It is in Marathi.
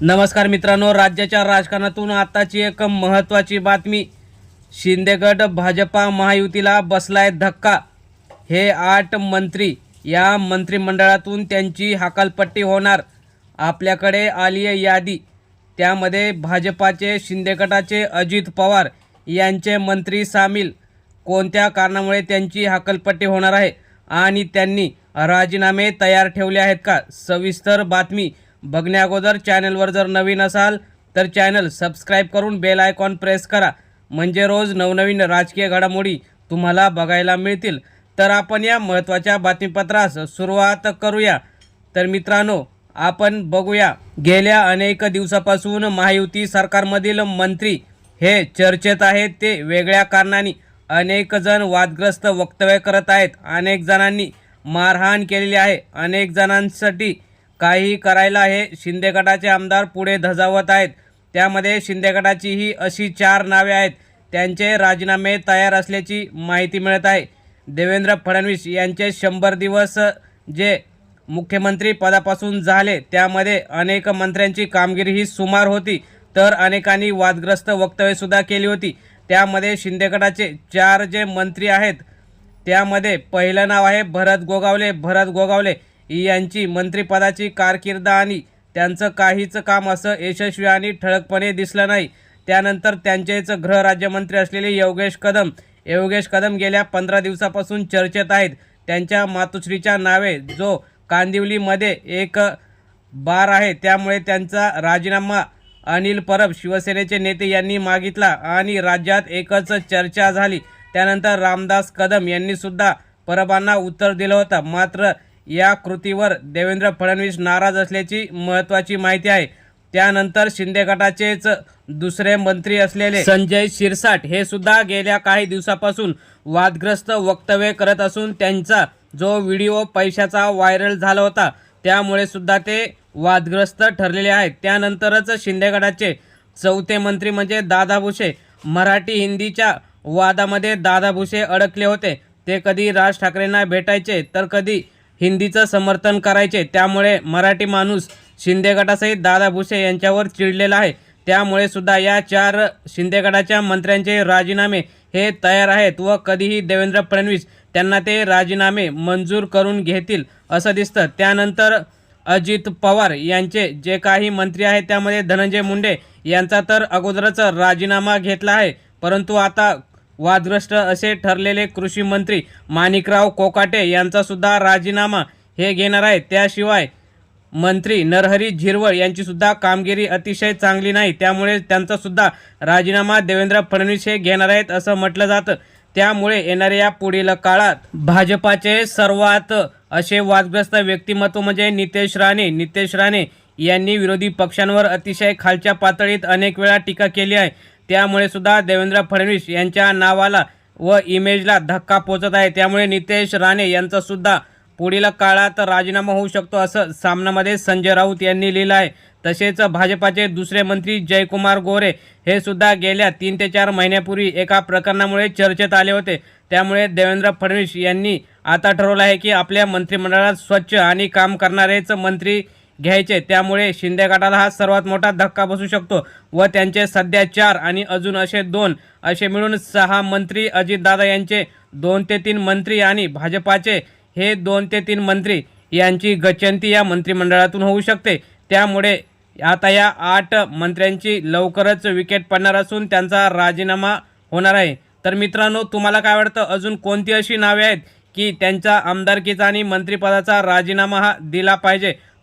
नमस्कार मित्रांनो राज्याच्या राजकारणातून आताची एक महत्त्वाची बातमी. शिंदेगड भाजपा महायुतीला बसलाय धक्का. हे आठ मंत्री या मंत्रिमंडळातून त्यांची हकालपट्टी होणार. आपल्याकडे आली आहे यादी. त्यामध्ये भाजपाचे शिंदेगटाचे अजित पवार यांचे मंत्री सामील. कोणत्या कारणामुळे त्यांची हकालपट्टी होणार आहे? आणि त्यांनी राजीनामे तयार ठेवले आहेत का? सविस्तर बातमी बघण्याअगोदर चॅनलवर जर नवीन असाल तर चॅनल सबस्क्राईब करून बेल आयकॉन प्रेस करा. म्हणजे रोज नवनवीन राजकीय घडामोडी तुम्हाला बघायला मिळतील. तर आपण या महत्त्वाच्या बातमीपत्रास सुरुवात करूया. तर मित्रांनो आपण बघूया. गेल्या अनेक दिवसापासून महायुती सरकारमधील मंत्री हे चर्चेत आहेत. ते वेगळ्या कारणाने अनेक जण वादग्रस्त वक्तव्य करत आहेत. अनेक जणांनी मारहाण केलेली आहे. अनेक जणांसाठी काही करायला हे शिंदे गटाचे आमदार पुढे धजावत आहेत. त्यामध्ये शिंदे गटाची ही अशी चार नावे आहेत. त्यांचे राजीनामे तयार असल्याची माहिती मिळत आहे. देवेंद्र फडणवीस यांचे शंभर दिवस जे मुख्यमंत्री पदापासून झाले त्यामध्ये अनेक मंत्र्यांची कामगिरी ही सुमार होती. तर अनेकांनी वादग्रस्त वक्तव्यसुद्धा केली होती. त्यामध्ये शिंदे गटाचे चार जे मंत्री आहेत त्यामध्ये पहिलं नाव आहे भरत गोगावले. भरत गोगावले यांची मंत्रिपदाची कारकीर्द आणि त्यांचं काहीच काम असं यशस्वी आणि ठळकपणे दिसलं नाही. त्यानंतर त्यांचेच गृहराज्यमंत्री असलेले योगेश कदम योगेश कदम गेल्या पंधरा दिवसापासून चर्चेत आहेत. त्यांच्या मातुश्रीच्या नावे जो कांदिवलीमध्ये एक बार आहे त्यामुळे त्यांचा राजीनामा अनिल परब शिवसेनेचे नेते यांनी मागितला आणि राज्यात एकच चर्चा झाली. त्यानंतर रामदास कदम यांनीसुद्धा परबांना उत्तर दिलं होतं. मात्र या कृतीवर देवेंद्र फडणवीस नाराज असल्याची महत्त्वाची माहिती आहे. त्यानंतर शिंदे गटाचेच दुसरे मंत्री असलेले संजय शिरसाट हे सुद्धा गेल्या काही दिवसापासून वादग्रस्त वक्तव्य करत असून त्यांचा जो व्हिडिओ पैशाचा व्हायरल झाला होता त्यामुळे सुद्धा ते वादग्रस्त ठरलेले आहेत. त्यानंतरच शिंदे गटाचे चौथे मंत्री म्हणजे दादा भुसे. मराठी हिंदीच्या वादामध्ये दादा भुसे अडकले होते. ते कधी राज ठाकरेंना भेटायचे तर कधी हिंदीचं समर्थन करायचे. त्यामुळे मराठी माणूस शिंदे गटासहित दादा भुसे यांच्यावर चिडलेला आहे. त्यामुळे सुद्धा या चार शिंदे गटाच्या मंत्र्यांचे राजीनामे हे तयार आहेत व कधीही देवेंद्र फडणवीस त्यांना ते राजीनामे मंजूर करून घेतील असं दिसतं. त्यानंतर अजित पवार यांचे जे काही मंत्री आहेत त्यामध्ये धनंजय मुंडे यांचा तर अगोदरच राजीनामा घेतला आहे. परंतु आता वादग्रस्त असे ठरलेले कृषी मंत्री माणिकराव कोकाटे यांचा सुद्धा राजीनामा हे घेणार आहे त्याशिवाय मंत्री नरहरी झिरवळ यांची सुद्धा कामगिरी अतिशय चांगली नाही. त्यामुळे त्यांचा सुद्धा राजीनामा देवेंद्र फडणवीस हे घेणार आहेत असं म्हटलं जातं. त्यामुळे येणाऱ्या या पुढील काळात भाजपाचे सर्वात असे वादग्रस्त व्यक्तिमत्व म्हणजे नितेश राणे. नितेश राणे यांनी विरोधी पक्षांवर अतिशय खालच्या पातळीत अनेक वेळा टीका केली आहे. त्यामुळे सुद्धा देवेंद्र फडणवीस यांच्या नावाला व इमेजला धक्का पोचत आहे. त्यामुळे नितेश राणे यांचासुद्धा पुढील काळात राजीनामा होऊ शकतो असं सामनामध्ये संजय राऊत यांनी लिहिलं आहे. तसेच भाजपाचे दुसरे मंत्री जयकुमार गोरे हे सुद्धा गेल्या तीन ते चार महिन्यापूर्वी एका प्रकरणामुळे चर्चेत आले होते. त्यामुळे देवेंद्र फडणवीस यांनी आता ठरवलं आहे की आपल्या मंत्रिमंडळात स्वच्छ आणि काम करणारेच मंत्री घ्यायचे. त्यामुळे शिंदे गटाला हा सर्वात मोठा धक्का बसू शकतो व त्यांचे सध्या चार आणि अजून असे दोन असे मिळून सहा मंत्री अजितदादा यांचे दोन ते तीन मंत्री आणि भाजपाचे हे दोन ते तीन मंत्री यांची गचंती या मंत्रिमंडळातून होऊ शकते. त्यामुळे आता या आठ मंत्र्यांची लवकरच विकेट पडणार असून त्यांचा राजीनामा होणार आहे. तर मित्रांनो तुम्हाला काय वाटतं? अजून कोणती अशी नावे आहेत की त्यांचा आमदारकीचा आणि मंत्रिपदाचा राजीनामा हा दिला पाहिजे?